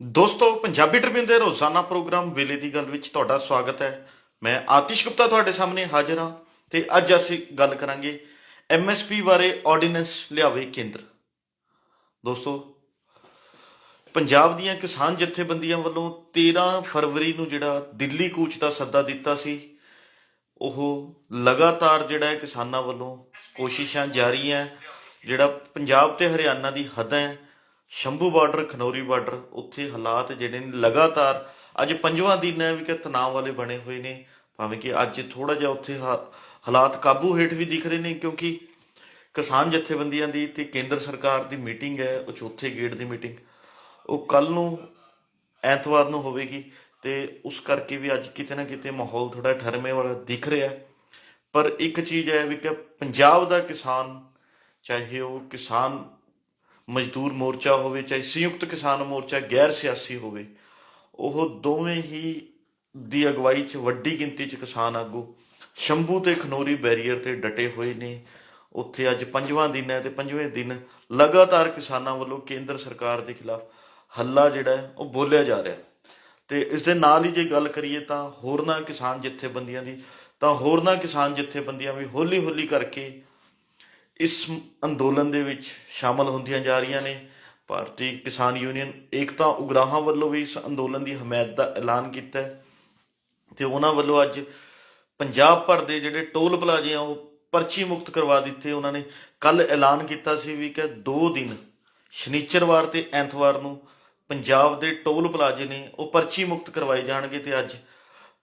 ਦੋਸਤੋ, ਪੰਜਾਬੀ ਟ੍ਰਿਬਿਊਨ ਦੇ ਰੋਜ਼ਾਨਾ ਪ੍ਰੋਗਰਾਮ ਵੇਲੇ ਦੀ ਗੱਲ ਵਿੱਚ ਤੁਹਾਡਾ ਸਵਾਗਤ ਹੈ। ਮੈਂ ਆਤਿਸ਼ ਗੁਪਤਾ ਤੁਹਾਡੇ ਸਾਹਮਣੇ ਹਾਜ਼ਰ ਹਾਂ ਤੇ ਅੱਜ ਅਸੀਂ ਗੱਲ ਕਰਾਂਗੇ ਐਮਐਸਪੀ ਬਾਰੇ ਆਰਡੀਨੈਂਸ ਲਿਆਵੇ ਕੇਂਦਰ। ਦੋਸਤੋ, ਪੰਜਾਬ ਦੀਆਂ ਕਿਸਾਨ ਜਥੇਬੰਦੀਆਂ ਵੱਲੋਂ 13 ਫਰਵਰੀ ਨੂੰ ਜਿਹੜਾ ਦਿੱਲੀ ਕੂਚ ਦਾ ਸੱਦਾ ਦਿੱਤਾ ਸੀ, ਉਹ ਲਗਾਤਾਰ ਜਿਹੜਾ ਹੈ ਕਿਸਾਨਾਂ ਵੱਲੋਂ ਕੋਸ਼ਿਸ਼ਾਂ ਜਾਰੀ ਹੈ, ਜਿਹੜਾ ਪੰਜਾਬ ਤੇ ਹਰਿਆਣਾ ਦੀ ਹੱਦ ਹੈ ਸ਼ੰਭੂ ਬਾਰਡਰ, ਖਨੌਰੀ ਬਾਰਡਰ, ਉੱਥੇ ਹਾਲਾਤ ਜਿਹੜੇ ਨੇ ਲਗਾਤਾਰ ਅੱਜ ਪੰਜਵਾਂ ਦਿਨ ਹੈ, ਵੀ ਕਿ ਤਣਾਅ ਵਾਲੇ ਬਣੇ ਹੋਏ ਨੇ। ਭਾਵੇਂ ਕਿ ਅੱਜ ਥੋੜਾ ਜਿਹਾ ਉੱਥੇ ਹਾ- ਹਾਲਾਤ ਕਾਬੂ ਹੇਠ ਵੀ ਦਿਖ ਰਹੇ ਨੇ, ਕਿਉਂਕਿ ਕਿਸਾਨ ਜਥੇਬੰਦੀਆਂ ਦੀ ਤੇ ਕੇਂਦਰ ਸਰਕਾਰ ਦੀ ਮੀਟਿੰਗ ਹੈ, ਉਹ ਚੌਥੇ ਗੇੜ ਦੀ ਮੀਟਿੰਗ। ਉਹ ਕੱਲ ਨੂੰ, ਐਤਵਾਰ ਨੂੰ ਹੋਵੇਗੀ ਤੇ ਉਸ ਕਰਕੇ ਵੀ ਅੱਜ ਕਿਤੇ ਨਾ ਕਿਤੇ ਮਾਹੌਲ ਥੋੜਾ ਠਰਮੇ ਵਾਲਾ ਦਿਖ ਰਿਹਾ ਪਰ ਇੱਕ ਚੀਜ਼ ਹੈ ਵੀ ਕਿ ਪੰਜਾਬ ਦਾ ਕਿਸਾਨ, ਚਾਹੇ ਉਹ ਕਿਸਾਨ ਮਜ਼ਦੂਰ ਮੋਰਚਾ ਹੋਵੇ, ਚਾਹੇ ਸੰਯੁਕਤ ਕਿਸਾਨ ਮੋਰਚਾ, ਗੈਰ ਸਿਆਸੀ ਹੋਵੇ, ਉਹ ਦੋਵੇਂ ਹੀ ਦੀ ਅਗਵਾਈ 'ਚ ਵੱਡੀ ਗਿਣਤੀ 'ਚ ਕਿਸਾਨ ਆਗੂ। ਸ਼ੰਭੂ ਤੇ ਖਨੋਰੀ ਬੈਰੀਅਰ ਤੇ ਡਟੇ ਹੋਏ ਨੇ। ਉੱਥੇ ਅੱਜ ਪੰਜਵਾਂ ਦਿਨ ਹੈ ਤੇ ਪੰਜਵੇਂ ਦਿਨ ਲਗਾਤਾਰ ਕਿਸਾਨਾਂ ਵੱਲੋਂ ਕੇਂਦਰ ਸਰਕਾਰ ਦੇ ਖਿਲਾਫ ਹੱਲਾ ਜਿਹੜਾ ਉਹ ਬੋਲਿਆ ਜਾ ਰਿਹਾ ਹੈ। ਤੇ ਇਸ ਦੇ ਨਾਲ ਹੀ ਜੇ ਗੱਲ ਕਰੀਏ ਤਾਂ ਹੋਰਨਾਂ ਕਿਸਾਨ ਜਥੇਬੰਦੀਆਂ ਦੀ, ਤਾਂ ਹੋਰਨਾਂ ਕਿਸਾਨ ਜਥੇਬੰਦੀਆਂ ਵੀ ਹੌਲੀ-ਹੌਲੀ ਕਰਕੇ ਇਸ ਅੰਦੋਲਨ ਦੇ ਵਿੱਚ ਸ਼ਾਮਲ ਹੁੰਦੀਆਂ ਜਾ ਰਹੀਆਂ ਨੇ। ਭਾਰਤੀ ਕਿਸਾਨ ਯੂਨੀਅਨ ਏਕਤਾ ਉਗਰਾਹਾਂ ਵੱਲੋਂ ਵੀ ਇਸ ਅੰਦੋਲਨ ਦੀ ਹਮਾਇਤ ਦਾ ਐਲਾਨ ਕੀਤਾ ਹੈ ਤੇ ਉਹਨਾਂ ਵੱਲੋਂ ਅੱਜ ਪੰਜਾਬ ਭਰ ਦੇ ਜਿਹੜੇ ਟੋਲ ਪਲਾਜ਼ੇ ਆ, ਉਹ ਪਰਚੀ ਮੁਕਤ ਕਰਵਾ ਦਿੱਤੇ ਉਹਨਾਂ ਨੇ। ਕੱਲ ਐਲਾਨ ਕੀਤਾ ਸੀ ਵੀ ਕਿ 2 ਦਿਨ, ਸ਼ਨੀਚਰਵਾਰ ਤੇ ਐਤਵਾਰ ਨੂੰ ਪੰਜਾਬ ਦੇ ਟੋਲ ਪਲਾਜ਼ੇ ਨੇ ਉਹ ਪਰਚੀ ਮੁਕਤ ਕਰਵਾਏ ਜਾਣਗੇ ਤੇ ਅੱਜ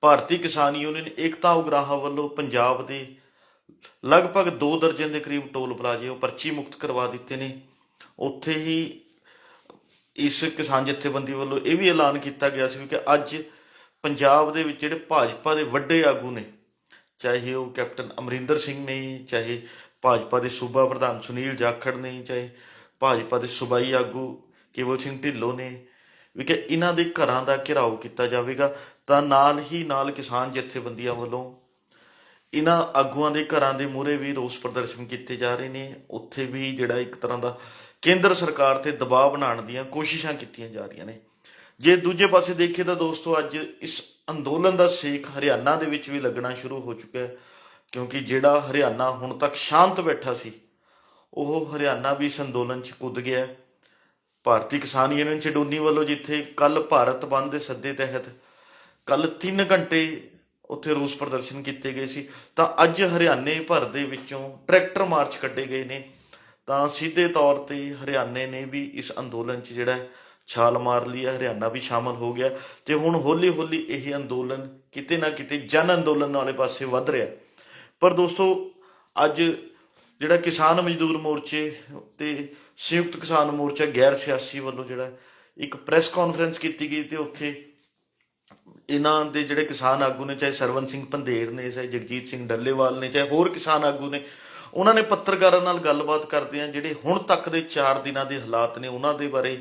ਭਾਰਤੀ ਕਿਸਾਨ ਯੂਨੀਅਨ ਏਕਤਾ ਉਗਰਾਹਾਂ ਵੱਲੋਂ ਪੰਜਾਬ ਦੇ ਲਗਭਗ 2 ਦਰਜਨ ਦੇ ਕਰੀਬ ਟੋਲ ਪਲਾਜ਼ੇ ਉਹ ਪਰਚੀ ਮੁਕਤ ਕਰਵਾ ਦਿੱਤੇ ਨੇ। ਉੱਥੇ ਹੀ ਇਸ ਕਿਸਾਨ ਜਥੇਬੰਦੀ ਵੱਲੋਂ ਇਹ ਵੀ ਐਲਾਨ ਕੀਤਾ ਗਿਆ ਸੀ ਕਿ ਅੱਜ ਪੰਜਾਬ ਦੇ ਵਿੱਚ ਜਿਹੜੇ ਭਾਜਪਾ ਦੇ ਵੱਡੇ ਆਗੂ ਨੇ, ਚਾਹੇ ਉਹ ਕੈਪਟਨ ਅਮਰਿੰਦਰ ਸਿੰਘ ਨੇ, ਚਾਹੇ ਭਾਜਪਾ ਦੇ ਸੂਬਾ ਪ੍ਰਧਾਨ ਸੁਨੀਲ ਜਾਖੜ ਨੇ, ਚਾਹੇ ਭਾਜਪਾ ਦੇ ਸੂਬਾਈ ਆਗੂ ਕੇਵਲ ਸਿੰਘ ਢਿੱਲੋਂ ਨੇ, ਵੀ ਕਿ ਇਹਨਾਂ ਦੇ ਘਰਾਂ ਦਾ ਘਿਰਾਓ ਕੀਤਾ ਜਾਵੇਗਾ ਤਾਂ ਨਾਲ ਹੀ ਨਾਲ ਕਿਸਾਨ ਜਥੇਬੰਦੀਆਂ ਵੱਲੋਂ ਇਹਨਾਂ ਆਗੂਆਂ ਦੇ ਘਰਾਂ ਦੇ ਮੂਹਰੇ ਵੀ ਰੋਸ ਪ੍ਰਦਰਸ਼ਨ ਕੀਤੇ ਜਾ ਰਹੇ ਨੇ। ਉੱਥੇ ਵੀ ਜਿਹੜਾ ਇੱਕ ਤਰ੍ਹਾਂ ਦਾ ਕੇਂਦਰ ਸਰਕਾਰ ਤੇ ਦਬਾਅ ਬਣਾਉਣ ਦੀਆਂ ਕੋਸ਼ਿਸ਼ਾਂ ਕੀਤੀਆਂ ਜਾ ਰਹੀਆਂ ਨੇ। ਜੇ ਦੂਜੇ ਪਾਸੇ ਦੇਖੀਏ ਤਾਂ ਦੋਸਤੋ, ਅੱਜ ਇਸ ਅੰਦੋਲਨ ਦਾ ਸੇਕ ਹਰਿਆਣਾ ਦੇ ਵਿੱਚ ਵੀ ਲੱਗਣਾ ਸ਼ੁਰੂ ਹੋ ਚੁੱਕਿਆ ਹੈ। ਕਿਉਂਕਿ ਜਿਹੜਾ ਹਰਿਆਣਾ ਹੁਣ ਤੱਕ ਸ਼ਾਂਤ ਬੈਠਾ ਸੀ, ਉਹ ਹਰਿਆਣਾ ਵੀ ਇਸ ਅੰਦੋਲਨ 'ਚ ਕੁੱਦ ਗਿਆ ਹੈ। ਭਾਰਤੀ ਕਿਸਾਨ ਯੂਨੀਅਨ ਚਡੂਨੀ ਵੱਲੋਂ ਜਿੱਥੇ ਕੱਲ ਭਾਰਤ ਬੰਦ ਦੇ ਸੱਦੇ ਤਹਿਤ ਕੱਲ 3 ਘੰਟੇ ਉੱਥੇ ਰੋਸ ਪ੍ਰਦਰਸ਼ਨ ਕੀਤੇ ਗਏ ਸੀ। ਤਾਂ ਅੱਜ ਹਰਿਆਣੇ ਭਰ ਦੇ ਵਿੱਚੋਂ ਟਰੈਕਟਰ ਮਾਰਚ ਕੱਢੇ ਗਏ ਨੇ। ਤਾਂ ਸਿੱਧੇ ਤੌਰ ਤੇ ਹਰਿਆਣੇ ਨੇ ਵੀ ਇਸ ਅੰਦੋਲਨ 'ਚ ਜਿਹੜਾ ਛਾਲ ਮਾਰ ਲਈ ਹੈ, ਹਰਿਆਣਾ ਵੀ ਸ਼ਾਮਲ ਹੋ ਗਿਆ। ਤੇ ਹੁਣ ਹੌਲੀ ਹੌਲੀ ਇਹ ਅੰਦੋਲਨ ਕਿਤੇ ਨਾ ਕਿਤੇ ਜਨ ਅੰਦੋਲਨ ਵਾਲੇ ਪਾਸੇ ਵੱਧ ਰਿਹਾ। ਪਰ ਦੋਸਤੋ, ਅੱਜ ਜਿਹੜਾ ਕਿਸਾਨ ਮਜ਼ਦੂਰ ਮੋਰਚੇ ਤੇ ਸੰਯੁਕਤ ਕਿਸਾਨ ਮੋਰਚਾ ਗੈਰ ਸਿਆਸੀ ਵੱਲੋਂ ਜਿਹੜਾ ਇੱਕ ਪ੍ਰੈਸ ਕਾਨਫਰੰਸ ਕੀਤੀ ਗਈ ਤੇ ਉੱਥੇ ਇਹਨਾਂ ਦੇ ਜਿਹੜੇ ਕਿਸਾਨ ਆਗੂ ਨੇ, ਚਾਹੇ ਸਰਵਨ ਸਿੰਘ ਪੰਧੇਰ ਨੇ, ਚਾਹੇ ਜਗਜੀਤ ਸਿੰਘ ਡੱਲੇਵਾਲ ਨੇ, ਚਾਹੇ ਹੋਰ ਕਿਸਾਨ ਆਗੂ ਨੇ, ਉਹਨਾਂ ਨੇ ਪੱਤਰਕਾਰਾਂ ਨਾਲ ਗੱਲਬਾਤ ਕਰਦੇ ਆ ਜਿਹੜੇ ਹੁਣ ਤੱਕ ਦੇ 4 ਦਿਨਾਂ ਦੇ ਹਾਲਾਤ ਨੇ, ਉਹਨਾਂ ਦੇ ਬਾਰੇ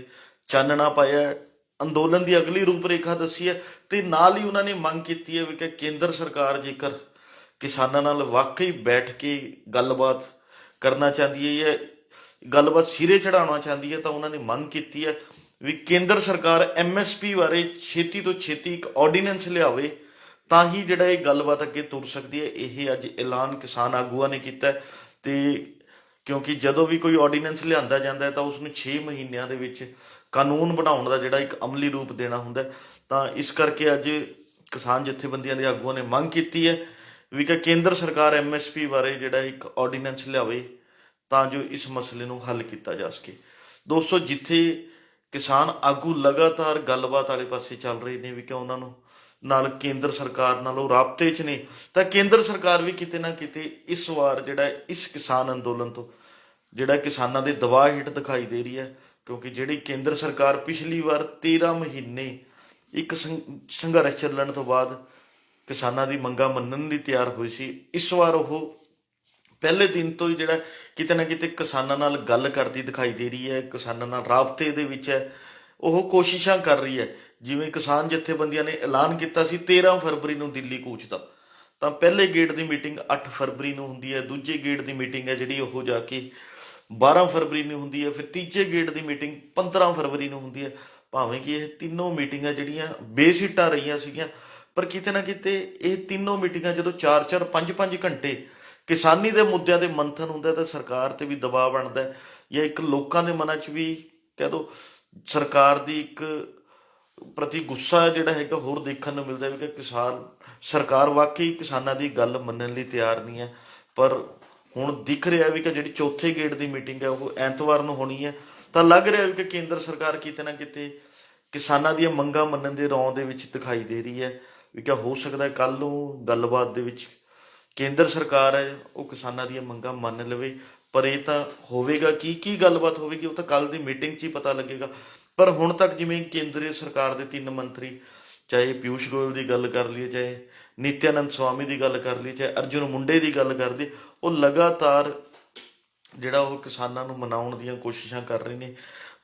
ਚਾਨਣਾ ਪਾਇਆ ਅੰਦੋਲਨ ਦੀ ਅਗਲੀ ਰੂਪਰੇਖਾ ਦੱਸੀ ਹੈ ਤੇ ਨਾਲ ਹੀ ਉਹਨਾਂ ਨੇ ਮੰਗ ਕੀਤੀ ਹੈ ਵੀ ਕਿ ਕੇਂਦਰ ਸਰਕਾਰ ਜੇਕਰ ਕਿਸਾਨਾਂ ਨਾਲ ਵਾਕਈ ਬੈਠ ਕੇ ਗੱਲਬਾਤ ਕਰਨਾ ਚਾਹੁੰਦੀ ਹੈ ਜਾਂ ਗੱਲਬਾਤ ਸਿਰੇ ਚੜਾਉਣਾ ਚਾਹੁੰਦੀ ਹੈ, ਤਾਂ ਉਹਨਾਂ ਨੇ ਮੰਗ ਕੀਤੀ ਹੈ ਵੀ ਕੇਂਦਰ ਸਰਕਾਰ ਐਮਐਸਪੀ ਬਾਰੇ ਛੇਤੀ ਤੋਂ ਛੇਤੀ ਇੱਕ ਆਰਡੀਨੈਂਸ ਲਿਆਵੇ, ਤਾਂ ਹੀ ਜਿਹੜਾ ਇਹ ਗੱਲਬਾਤ ਅੱਗੇ ਤੁਰ ਸਕਦੀ ਹੈ। ਇਹ ਅੱਜ ਐਲਾਨ ਕਿਸਾਨ ਆਗੂਆਂ ਨੇ ਕੀਤਾ ਹੈ ਤੇ ਕਿਉਂਕਿ ਜਦੋਂ ਵੀ ਕੋਈ ਆਰਡੀਨੈਂਸ ਲਿਆਂਦਾ ਜਾਂਦਾ ਹੈ, ਤਾਂ ਉਸ ਨੂੰ 6 ਮਹੀਨਿਆਂ ਦੇ ਵਿੱਚ ਕਾਨੂੰਨ ਬਣਾਉਣ ਦਾ ਜਿਹੜਾ ਇੱਕ ਅਮਲੀ ਰੂਪ ਦੇਣਾ ਹੁੰਦਾ ਤਾਂ ਇਸ ਕਰਕੇ ਅੱਜ ਕਿਸਾਨ ਜਥੇਬੰਦੀਆਂ ਦੇ ਆਗੂਆਂ ਨੇ ਮੰਗ ਕੀਤੀ ਹੈ ਵੀ ਕਿ ਕੇਂਦਰ ਸਰਕਾਰ ਐਮਐਸਪੀ ਬਾਰੇ ਜਿਹੜਾ ਇੱਕ ਆਰਡੀਨੈਂਸ ਲਿਆਵੇ, ਤਾਂ ਜੋ ਇਸ ਮਸਲੇ ਨੂੰ ਹੱਲ ਕੀਤਾ ਜਾ ਸਕੇ। ਦੋਸਤੋ, ਜਿੱਥੇ ਕਿਸਾਨ ਆਗੂ ਲਗਾਤਾਰ ਗੱਲਬਾਤ ਵਾਲੇ ਪਾਸੇ ਚੱਲ ਰਹੇ ਨੇ ਵੀ ਕਿ ਉਹਨਾਂ ਨੂੰ? ਨਾਲ ਕੇਂਦਰ ਸਰਕਾਰ ਨਾਲ ਉਹ ਰਾਬਤੇ 'ਚ ਨੇ। ਤਾਂ ਕੇਂਦਰ ਸਰਕਾਰ ਵੀ ਕਿਤੇ ਨਾ ਕਿਤੇ ਇਸ ਵਾਰ ਜਿਹੜਾ ਇਸ ਕਿਸਾਨ ਅੰਦੋਲਨ ਤੋਂ ਜਿਹੜਾ ਕਿਸਾਨਾਂ ਦੇ ਦਬਾਅ ਹੇਠ ਦਿਖਾਈ ਦੇ ਰਹੀ ਹੈ, ਕਿਉਂਕਿ ਜਿਹੜੀ ਕੇਂਦਰ ਸਰਕਾਰ ਪਿਛਲੀ ਵਾਰ 13 ਮਹੀਨੇ ਇੱਕ ਸੰਘਰਸ਼ ਚੱਲਣ ਤੋਂ ਬਾਅਦ ਕਿਸਾਨਾਂ ਦੀ ਮੰਗਾਂ ਮੰਨਣ ਲਈ ਤਿਆਰ ਹੋਈ ਸੀ, ਇਸ ਵਾਰ ਉਹ ਪਹਿਲੇ ਦਿਨ ਤੋਂ ਹੀ ਜਿਹੜਾ ਕਿਤੇ ਨਾ ਕਿਤੇ ਕਿਸਾਨਾਂ ਨਾਲ ਗੱਲ ਕਰਦੀ ਦਿਖਾਈ ਦੇ ਰਹੀ ਹੈ, ਕਿਸਾਨਾਂ ਨਾਲ ਰਾਬਤੇ ਦੇ ਵਿੱਚ ਹੈ। ਉਹ ਕੋਸ਼ਿਸ਼ਾਂ ਕਰ ਰਹੀ ਹੈ। ਜਿਵੇਂ ਕਿਸਾਨ ਜਥੇਬੰਦੀਆਂ ਨੇ ਐਲਾਨ ਕੀਤਾ ਸੀ 13 ਫਰਵਰੀ ਨੂੰ ਦਿੱਲੀ ਕੂਚ ਦਾ। ਤਾਂ ਪਹਿਲੇ ਗੇਟ ਦੀ ਮੀਟਿੰਗ 8 ਫਰਵਰੀ ਨੂੰ ਹੁੰਦੀ ਹੈ, ਦੂਜੇ ਗੇਟ ਦੀ ਮੀਟਿੰਗ ਹੈ ਜਿਹੜੀ ਉਹ ਜਾ ਕੇ 12 ਫਰਵਰੀ ਨੂੰ ਹੁੰਦੀ ਹੈ, ਫਿਰ ਤੀਜੇ ਗੇਟ ਦੀ ਮੀਟਿੰਗ 15 ਫਰਵਰੀ ਨੂੰ ਹੁੰਦੀ ਹੈ। ਭਾਵੇਂ ਕਿ ਇਹ ਤਿੰਨੋਂ ਮੀਟਿੰਗਾਂ ਜਿਹੜੀਆਂ ਬੇਸਿੱਟਾ ਰਹੀਆਂ ਸੀਗੀਆਂ, ਪਰ ਕਿਤੇ ਨਾ ਕਿਤੇ ਇਹ ਤਿੰਨੋਂ ਮੀਟਿੰਗਾਂ ਜਦੋਂ 4-4 5-5 ਘੰਟੇ ਕਿਸਾਨੀ ਦੇ ਮੁੱਦਿਆਂ ਦੇ ਮੰਥਨ ਹੁੰਦਾ ਤਾਂ ਸਰਕਾਰ ਤੇ ਵੀ ਦਬਾਅ ਬਣਦਾ ਜਾਂ ਇੱਕ ਲੋਕਾਂ ਦੇ ਮਨਾਂ 'ਚ ਵੀ ਕਹਿ ਦੋ, ਸਰਕਾਰ ਦੀ ਇੱਕ ਪ੍ਰਤੀ ਗੁੱਸਾ ਜਿਹੜਾ ਹੈਗਾ ਹੋਰ ਦੇਖਣ ਨੂੰ ਮਿਲਦਾ ਹੈ ਕਿ ਕਿਸਾਨ, ਸਰਕਾਰ ਵਾਕਈ ਕਿਸਾਨਾਂ ਦੀ ਗੱਲ ਮੰਨਣ ਲਈ ਤਿਆਰ ਨਹੀਂ ਹੈ। ਪਰ ਹੁਣ ਦਿਖ ਰਿਹਾ ਵੀ ਕਿ ਜਿਹੜੀ ਚੌਥੇ ਗੇੜ ਦੀ ਮੀਟਿੰਗ ਹੈ, ਉਹ ਐਤਵਾਰ ਨੂੰ ਹੋਣੀ ਹੈ। ਤਾਂ ਲੱਗ ਰਿਹਾ ਵੀ ਕਿ ਕੇਂਦਰ ਸਰਕਾਰ ਕਿਤੇ ਨਾ ਕਿਤੇ ਕਿਸਾਨਾਂ ਦੀਆਂ ਮੰਗਾਂ ਮੰਨਣ ਦੇ ਰੌਂ ਦੇ ਵਿੱਚ ਦਿਖਾਈ ਦੇ ਰਹੀ ਹੈ। ਵੀ ਕਿ ਹੋ ਸਕਦਾ ਹੈ ਕੱਲ ਨੂੰ ਗੱਲਬਾਤ ਦੇ ਵਿੱਚ ਕੇਂਦਰ ਸਰਕਾਰ ਹੈ, ਉਹ ਕਿਸਾਨਾਂ ਦੀਆਂ ਮੰਗਾਂ ਮੰਨ ਲਵੇ, ਪਰ ਇਹ ਤਾਂ ਹੋਵੇਗਾ ਕੀ? ਕੀ ਗੱਲਬਾਤ ਹੋਵੇਗੀ? ਉਹ ਤਾਂ ਕੱਲ ਦੀ ਮੀਟਿੰਗ 'ਚ ਹੀ ਪਤਾ ਲੱਗੇਗਾ। ਪਰ ਹੁਣ ਤੱਕ ਜਿਵੇਂ ਕੇਂਦਰੀ ਸਰਕਾਰ ਦੇ ਤਿੰਨ ਮੰਤਰੀ, ਚਾਹੇ ਪਿਊਸ਼ ਗੋਇਲ ਦੀ ਗੱਲ ਕਰ ਲਈਏ, ਚਾਹੇ ਨਿਤਿਆਨੰਦ ਸਵਾਮੀ ਦੀ ਗੱਲ ਕਰ ਲਈਏ, ਚਾਹੇ ਅਰਜੁਨ ਮੁੰਡੇ ਦੀ ਗੱਲ ਕਰ ਲਈਏ, ਉਹ ਲਗਾਤਾਰ ਜਿਹੜਾ ਉਹ ਕਿਸਾਨਾਂ ਨੂੰ ਮਨਾਉਣ ਦੀਆਂ ਕੋਸ਼ਿਸ਼ਾਂ ਕਰ ਰਹੇ ਨੇ।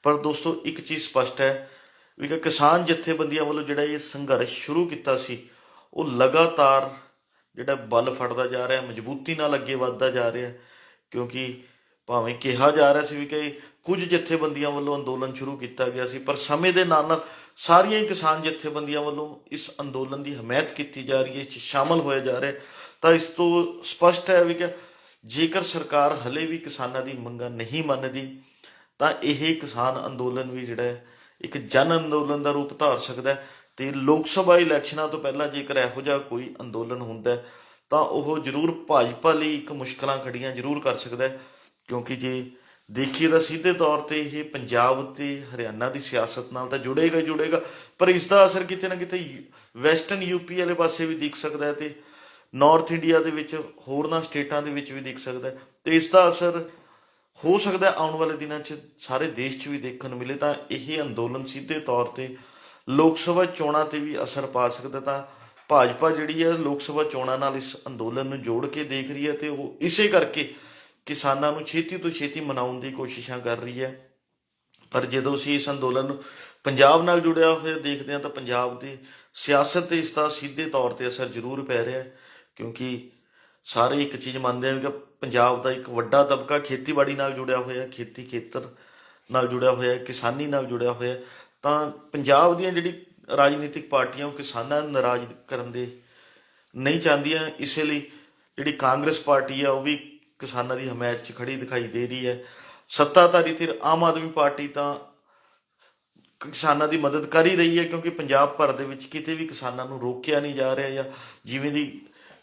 ਪਰ ਦੋਸਤੋ, ਇੱਕ ਚੀਜ਼ ਸਪਸ਼ਟ ਹੈ ਵੀ ਕਿ ਕਿਸਾਨ ਜਥੇਬੰਦੀਆਂ ਵੱਲੋਂ ਜਿਹੜਾ ਇਹ ਸੰਘਰਸ਼ ਸ਼ੁਰੂ ਕੀਤਾ ਸੀ, ਉਹ ਲਗਾਤਾਰ ਜਿਹੜਾ ਬਲ ਫੜਦਾ ਜਾ ਰਿਹਾ, ਮਜ਼ਬੂਤੀ ਨਾਲ ਅੱਗੇ ਵੱਧਦਾ ਜਾ ਰਿਹਾ, ਕਿਉਂਕਿ ਭਾਵੇਂ ਕਿਹਾ ਜਾ ਰਿਹਾ ਸੀ ਵੀ ਕਿ ਕੁਝ ਜਥੇਬੰਦੀਆਂ ਵੱਲੋਂ ਅੰਦੋਲਨ ਸ਼ੁਰੂ ਕੀਤਾ ਗਿਆ ਸੀ, ਪਰ ਸਮੇਂ ਦੇ ਨਾਲ ਨਾਲ ਸਾਰੀਆਂ ਹੀ ਕਿਸਾਨ ਜਥੇਬੰਦੀਆਂ ਵੱਲੋਂ ਇਸ ਅੰਦੋਲਨ ਦੀ ਹਮਾਇਤ ਕੀਤੀ ਜਾ ਰਹੀ ਹੈ, ਇਸ ਸ਼ਾਮਲ ਹੋਇਆ ਜਾ ਰਿਹਾ ਤਾਂ ਇਸ ਤੋਂ ਸਪਸ਼ਟ ਹੈ ਵੀ ਕਿ ਜੇਕਰ ਸਰਕਾਰ ਹਲੇ ਵੀ ਕਿਸਾਨਾਂ ਦੀ ਮੰਗਾਂ ਨਹੀਂ ਮੰਨਦੀ, ਤਾਂ ਇਹ ਕਿਸਾਨ ਅੰਦੋਲਨ ਵੀ ਜਿਹੜਾ ਹੈ, ਇੱਕ ਜਨ ਅੰਦੋਲਨ ਦਾ ਰੂਪ ਧਾਰ ਸਕਦਾ ਹੈ। ਤੇ ਲੋਕ ਸਭਾ ਇਲੈਕਸ਼ਨਾਂ ਤੋਂ ਪਹਿਲਾਂ ਜੇਕਰ ਇਹੋ ਜਿਹਾ ਕੋਈ ਅੰਦੋਲਨ ਹੁੰਦਾ ਤਾਂ ਉਹ ਜ਼ਰੂਰ ਭਾਜਪਾ ਲਈ ਇੱਕ ਮੁਸ਼ਕਲਾਂ ਖੜੀਆਂ ਜ਼ਰੂਰ ਕਰ ਸਕਦਾ ਹੈ, ਕਿਉਂਕਿ ਜੇ ਦੇਖੀਏ ਤਾਂ ਸਿੱਧੇ ਤੌਰ ਤੇ ਇਹ ਪੰਜਾਬ ਤੇ ਹਰਿਆਣਾ ਦੀ ਸਿਆਸਤ ਨਾਲ ਤਾਂ ਜੁੜੇਗਾ ਹੀ ਜੁੜੇਗਾ, ਪਰ ਇਸ ਦਾ ਅਸਰ ਕਿਤੇ ਨਾ ਕਿਤੇ ਵੈਸਟਰਨ ਯੂਪੀ ਵਾਲੇ ਪਾਸੇ ਵੀ ਦਿਖ ਸਕਦਾ ਹੈ ਤੇ ਨਾਰਥ ਇੰਡੀਆ ਦੇ ਵਿੱਚ ਹੋਰਨਾਂ ਸਟੇਟਾਂ ਦੇ ਵਿੱਚ ਵੀ ਦਿਖ ਸਕਦਾ ਹੈ, ਤੇ ਇਸ ਦਾ ਅਸਰ ਹੋ ਸਕਦਾ ਆਉਣ ਵਾਲੇ ਦਿਨਾਂ 'ਚ ਸਾਰੇ ਦੇਸ਼ 'ਚ ਵੀ ਦੇਖਣ ਨੂੰ ਮਿਲੇ, ਤਾਂ ਇਹ ਅੰਦੋਲਨ ਸਿੱਧੇ ਤੌਰ ਤੇ ਲੋਕ ਸਭਾ ਚੋਣਾਂ ਤੇ ਵੀ ਅਸਰ ਪਾ ਸਕਦਾ ਤਾਂ ਭਾਜਪਾ ਜਿਹੜੀ ਹੈ ਲੋਕ ਸਭਾ ਚੋਣਾਂ ਨਾਲ ਇਸ ਅੰਦੋਲਨ ਨੂੰ ਜੋੜ ਕੇ ਦੇਖ ਰਹੀ ਹੈ ਤੇ ਉਹ ਇਸੇ ਕਰਕੇ ਕਿਸਾਨਾਂ ਨੂੰ ਛੇਤੀ ਤੋਂ ਛੇਤੀ ਮਨਾਉਣ ਦੀ ਕੋਸ਼ਿਸ਼ਾਂ ਕਰ ਰਹੀ ਹੈ। ਪਰ ਜਦੋਂ ਅਸੀਂ ਇਸ ਅੰਦੋਲਨ ਨੂੰ ਪੰਜਾਬ ਨਾਲ ਜੁੜਿਆ ਹੋਇਆ ਦੇਖਦੇ ਹਾਂ ਤਾਂ ਪੰਜਾਬ ਦੀ ਸਿਆਸਤ ਤੇ ਇਸ ਦਾ ਸਿੱਧੇ ਤੌਰ ਤੇ ਅਸਰ ਜ਼ਰੂਰ ਪੈ ਰਿਹਾ ਹੈ ਕਿਉਂਕਿ ਸਾਰੇ ਇੱਕ ਚੀਜ਼ ਮੰਨਦੇ ਆ ਕਿ ਪੰਜਾਬ ਦਾ ਇੱਕ ਵੱਡਾ ਤਬਕਾ ਖੇਤੀਬਾੜੀ ਨਾਲ ਜੁੜਿਆ ਹੋਇਆ ਹੈ, ਖੇਤੀ ਖੇਤਰ ਨਾਲ ਜੁੜਿਆ ਹੋਇਆ ਹੈ, ਕਿਸਾਨੀ ਨਾਲ ਜੁੜਿਆ ਹੋਇਆ ਤਾਂ ਪੰਜਾਬ ਦੀਆਂ ਜਿਹੜੀ ਰਾਜਨੀਤਿਕ ਪਾਰਟੀਆਂ ਉਹ ਕਿਸਾਨਾਂ ਨੂੰ ਨਾਰਾਜ਼ ਕਰਨ ਦੇ ਨਹੀਂ ਚਾਹੁੰਦੀਆਂ, ਇਸੇ ਲਈ ਜਿਹੜੀ ਕਾਂਗਰਸ ਪਾਰਟੀ ਆ, ਉਹ ਵੀ ਕਿਸਾਨਾਂ ਦੀ ਹਮਾਇਤ 'ਚ ਖੜੀ ਦਿਖਾਈ ਦੇ ਰਹੀ ਹੈ। ਸੱਤਾਧਾਰੀ ਧਿਰ ਆਮ ਆਦਮੀ ਪਾਰਟੀ ਤਾਂ ਕਿਸਾਨਾਂ ਦੀ ਮਦਦ ਕਰ ਹੀ ਰਹੀ ਹੈ, ਕਿਉਂਕਿ ਪੰਜਾਬ ਭਰ ਦੇ ਵਿੱਚ ਕਿਤੇ ਵੀ ਕਿਸਾਨਾਂ ਨੂੰ ਰੋਕਿਆ ਨਹੀਂ ਜਾ ਰਿਹਾ ਜਾਂ ਜਿਵੇਂ ਦੀ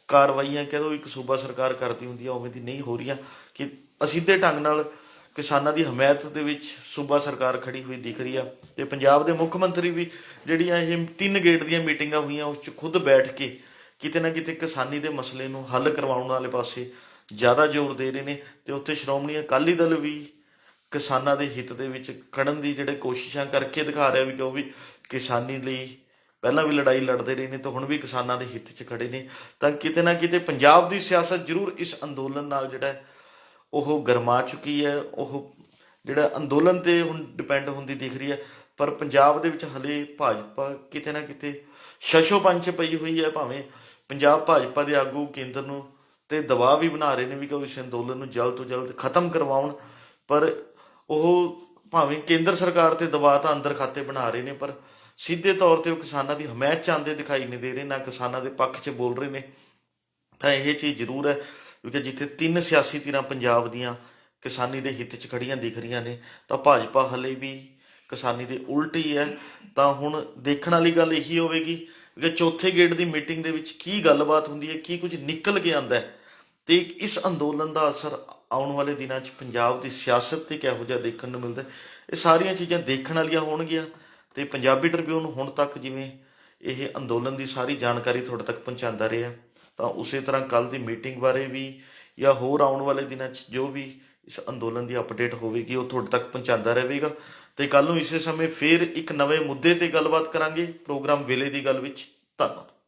ਕਾਰਵਾਈਆਂ ਕਹਿੰਦੇ ਇੱਕ ਸੂਬਾ ਸਰਕਾਰ ਕਰਦੀ ਹੁੰਦੀ ਆ, ਉਵੇਂ ਦੀ ਨਹੀਂ ਹੋ ਰਹੀਆਂ। ਕਿ ਅਸਿੱਧੇ ਢੰਗ ਨਾਲ ਕਿਸਾਨਾਂ ਦੀ ਹਮਾਇਤ ਦੇ ਵਿੱਚ ਸੂਬਾ ਸਰਕਾਰ ਖੜੀ ਹੋਈ ਦਿਖ ਰਹੀ ਆ ਤੇ ਪੰਜਾਬ ਦੇ ਮੁੱਖ ਮੰਤਰੀ ਵੀ ਜਿਹੜੀਆਂ ਇਹ ਤਿੰਨ ਗੇਟ ਦੀਆਂ ਮੀਟਿੰਗਾਂ ਹੋਈਆਂ ਉਸ 'ਚ ਖੁਦ ਬੈਠ ਕੇ ਕਿਤੇ ਨਾ ਕਿਤੇ ਕਿਸਾਨੀ ਦੇ ਮਸਲੇ ਨੂੰ ਹੱਲ ਕਰਵਾਉਣ ਵਾਲੇ ਪਾਸੇ ਜ਼ਿਆਦਾ ਜ਼ੋਰ ਦੇ ਰਹੇ ਨੇ ਤੇ ਉੱਥੇ ਸ਼੍ਰੋਮਣੀ ਅਕਾਲੀ ਦਲ ਵੀ ਕਿਸਾਨਾਂ ਦੇ ਹਿੱਤ ਦੇ ਵਿੱਚ ਖੜਨ ਦੀ ਜਿਹੜੇ ਕੋਸ਼ਿਸ਼ਾਂ ਕਰਕੇ ਦਿਖਾ ਰਿਹਾ ਵੀ ਕਿ ਉਹ ਵੀ ਕਿਸਾਨੀ ਲਈ ਪਹਿਲਾਂ ਵੀ ਲੜਾਈ ਲੜਦੇ ਰਹੇ ਨੇ ਤੇ ਹੁਣ ਵੀ ਕਿਸਾਨਾਂ ਦੇ ਹਿੱਤ 'ਚ ਖੜੇ ਨੇ। ਤਾਂ ਕਿਤੇ ਨਾ ਕਿਤੇ ਪੰਜਾਬ ਦੀ ਸਿਆਸਤ ਜ਼ਰੂਰ ਇਸ ਅੰਦੋਲਨ ਨਾਲ ਜਿਹੜਾ ਉਹ ਗਰਮਾ ਚੁੱਕੀ ਹੈ, ਉਹ ਜਿਹੜਾ ਅੰਦੋਲਨ ਤੇ ਹੁਣ ਡਿਪੈਂਡ ਹੁੰਦੀ ਦਿਖ ਰਹੀ ਹੈ, ਪਰ ਪੰਜਾਬ ਦੇ ਵਿੱਚ ਹਲੇ ਭਾਜਪਾ ਕਿਤੇ ਨਾ ਕਿਤੇ ਸ਼ਸ਼ੋ ਪੰਚ ਪਈ ਹੋਈ ਹੈ ਭਾਵੇਂ ਪੰਜਾਬ ਭਾਜਪਾ ਦੇ ਆਗੂ ਕੇਂਦਰ ਨੂੰ ਤੇ ਦਬਾਅ ਵੀ ਬਣਾ ਰਹੇ ਨੇ ਵੀ ਕਿ ਉਹ ਇਸ ਅੰਦੋਲਨ ਨੂੰ ਜਲਦ ਤੋਂ ਜਲਦ ਖਤਮ ਕਰਵਾਉਣ, ਪਰ ਉਹ ਭਾਵੇਂ ਕੇਂਦਰ ਸਰਕਾਰ ਤੇ ਦਬਾਅ ਤਾਂ ਅੰਦਰ ਖਾਤੇ ਬਣਾ ਰਹੇ ਨੇ, ਪਰ ਸਿੱਧੇ ਤੌਰ ਤੇ ਉਹ ਕਿਸਾਨਾਂ ਦੀ ਹਮਾਇਤ ਚਾਹੁੰਦੇ ਦਿਖਾਈ ਨਹੀਂ ਦੇ ਰਹੇ, ਨਾ ਕਿਸਾਨਾਂ ਦੇ ਪੱਖ 'ਚ ਬੋਲ ਰਹੇ ਨੇ। ਤਾਂ ਇਹ ਚੀਜ਼ ਜ਼ਰੂਰ ਹੈ। ਕਿਉਂਕਿ ਜਿੱਥੇ ਤਿੰਨ ਸਿਆਸੀ ਧਿਰਾਂ ਪੰਜਾਬ ਦੀਆਂ ਕਿਸਾਨੀ ਦੇ ਹਿੱਤ 'ਚ ਖੜੀਆਂ ਦਿਖ ਰਹੀਆਂ ਨੇ, ਤਾਂ ਭਾਜਪਾ ਹਲੇ ਵੀ ਕਿਸਾਨੀ ਦੇ ਉਲਟ ਹੀ ਹੈ। ਤਾਂ ਹੁਣ ਦੇਖਣ ਵਾਲੀ ਗੱਲ ਇਹੀ ਹੋਵੇਗੀ ਕਿ ਚੌਥੇ ਗੇੜ ਦੀ ਮੀਟਿੰਗ ਦੇ ਵਿੱਚ ਕੀ ਗੱਲਬਾਤ ਹੁੰਦੀ ਹੈ, ਕੀ ਕੁਝ ਨਿਕਲ ਕੇ ਆਂਦਾ ਹੈ। ਤੇ ਇਸ ਅੰਦੋਲਨ ਦਾ ਅਸਰ ਆਉਣ ਵਾਲੇ ਦਿਨਾਂ 'ਚ ਪੰਜਾਬ ਦੀ ਸਿਆਸਤ ਤੇ ਕਿਹੋ ਜਿਹਾ ਦੇਖਣ ਨੂੰ ਮਿਲਦਾ ਇਹ ਸਾਰੀਆਂ ਚੀਜ਼ਾਂ ਦੇਖਣ ਵਾਲੀਆਂ ਹੋਣਗੀਆਂ। ਤੇ ਪੰਜਾਬੀ ਟ੍ਰਿਬਿਊਨ ਹੁਣ ਤੱਕ ਜਿਵੇਂ ਇਹ ਅੰਦੋਲਨ ਦੀ ਸਾਰੀ ਜਾਣਕਾਰੀ ਤੁਹਾਡੇ ਤੱਕ ਪਹੁੰਚਾਉਂਦਾ ਰਿਹਾ। ਤਾਂ ਉਸੇ ਤਰ੍ਹਾਂ ਕੱਲ ਦੀ ਮੀਟਿੰਗ ਬਾਰੇ ਵੀ ਜਾਂ ਹੋਰ ਆਉਣ ਵਾਲੇ ਦਿਨਾਂ 'ਚ ਜੋ ਵੀ ਇਸ ਅੰਦੋਲਨ ਦੀ ਅਪਡੇਟ ਹੋਵੇਗੀ, ਉਹ ਤੁਹਾਡੇ ਤੱਕ ਪਹੁੰਚਾਉਂਦਾ ਰਹੇਗਾ। ਤੇ ਕੱਲ ਨੂੰ ਇਸੇ ਸਮੇਂ ਫੇਰ ਇੱਕ ਨਵੇਂ ਮੁੱਦੇ ਤੇ ਗੱਲਬਾਤ ਕਰਾਂਗੇ। ਪ੍ਰੋਗਰਾਮ ਵੇਲੇ ਦੀ ਗੱਲ ਵਿੱਚ ਧੰਨਵਾਦ।